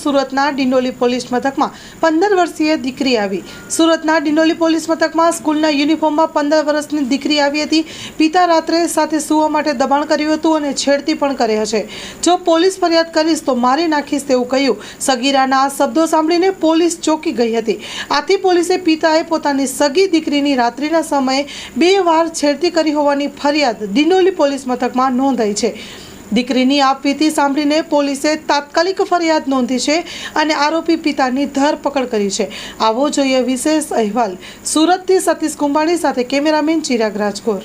સુરતના ડિંડોલી પોલીસ મથકમાં પંદર વર્ષીય દીકરી આવી. સુરતના ડિંડોલી પોલીસ મથકમાં સ્કૂલના યુનિફોર્મમાં પંદર વર્ષની દીકરી આવી હતી. પિતા રાત્રે સાથે સુવા માટે દબાણ કર્યું હતું અને છેડતી પણ કરી હશે. જો પોલીસ ફરિયાદ કરીશ તો મારી નાખીશ તેવું કહ્યું. સગીરાના શબ્દો સાંભળીને પોલીસ ચોંકી ગઈ હતી. આથી પોલીસે પિતાએ પોતાની સગી દીકરીની રાત્રિના સમયે બે વાર છેડતી કરી હોવાની ફરિયાદ ડિંડોલી પોલીસ મથકમાં નોંધાઈ છે. દીકરીની આપવીતી સાંભળીને પોલીસે તાત્કાલિક ફરિયાદ નોંધી છે અને આરોપી પિતાની ધરપકડ કરી છે. આવો જોઈએ વિશેષ અહેવાલ. સુરતથી સતીશ કુંભાણી સાથે કેમેરામેન ચિરાગ રાજકોર.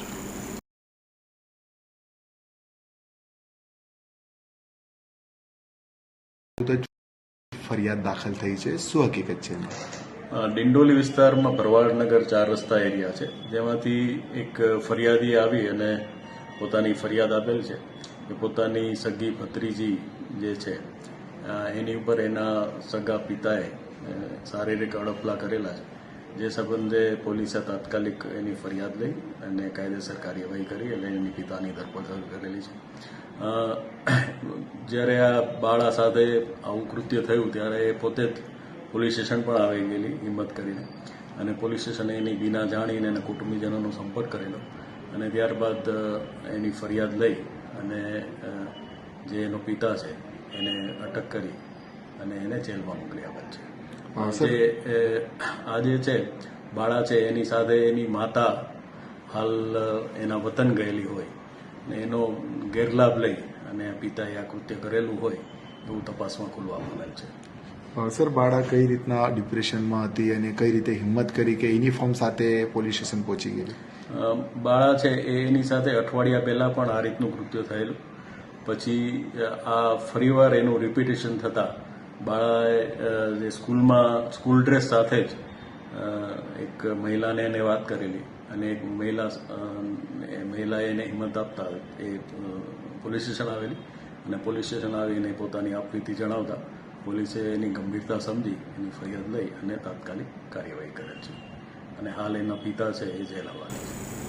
ફરિયાદ દાખલ થઈ છે. શું હકીકત છે ડિંડોલી વિસ્તારમાં ભરવાડનગર ચાર રસ્તા એરિયા છે. જેમાંથી એક ફરિયાદી આવી અને પોતાની ફરિયાદ આપેલ છે. કે પોતાની સગી ભત્રીજી જે છે એની ઉપર એના સગા પિતાએ શારીરિક અડપલા કરેલા છે. જે સંબંધે પોલીસે તાત્કાલિક એની ફરિયાદ લઈ અને કાયદેસર કાર્યવાહી કરી અને એની પિતાની ધરપકડ કરેલી છે. જ્યારે આ બાળા સાથે આવું કૃત્ય થયું, ત્યારે એ પોતે જ પોલીસ સ્ટેશન પણ આવી ગયેલી, હિંમત કરીને. અને પોલીસ સ્ટેશને એની વિના જાણીને એના કુટુંબીજનોનો સંપર્ક કરેલો. અને ત્યારબાદ એની ફરિયાદ લઈ અને જે એનો પિતા છે એને અટક કરી અને એને જેલમાં મોકલી આપેલ છે. જે આ જે છે બાળા છે એની સાથે એની માતા હાલ એના વતન ગયેલી હોય ને એનો ગેરલાભ લઈ અને પિતાએ આ કૃત્ય કરેલું હોય એવું તપાસમાં ખુલવા આવેલ છે. સર બાળા કઈ રીતના ડિપ્રેશનમાં હતી અને કઈ રીતે હિંમત કરી કે યુનિફોર્મ સાથે પોલીસ સ્ટેશન પહોંચી ગયેલી? બાળા છે એની સાથે અઠવાડિયા પહેલાં પણ આ રીતનું કૃત્ય થયેલું. પછી આ ફરીવાર એનું રિપીટેશન થતાં બાળાએ જે સ્કૂલમાં, સ્કૂલ ડ્રેસ સાથે જ એક મહિલાને એને વાત કરેલી. અને એક મહિલા મહિલાએ એને હિંમત આપતા એ પોલીસ સ્ટેશન આવેલી. અને પોલીસ સ્ટેશન આવીને પોતાની આપવીતી જણાવતા પોલીસે એની ગંભીરતા સમજી, એની ફરિયાદ લઈ અને તાત્કાલિક કાર્યવાહી કરેલ છે અને હાલ એના પિતા છે એ જેલ છે.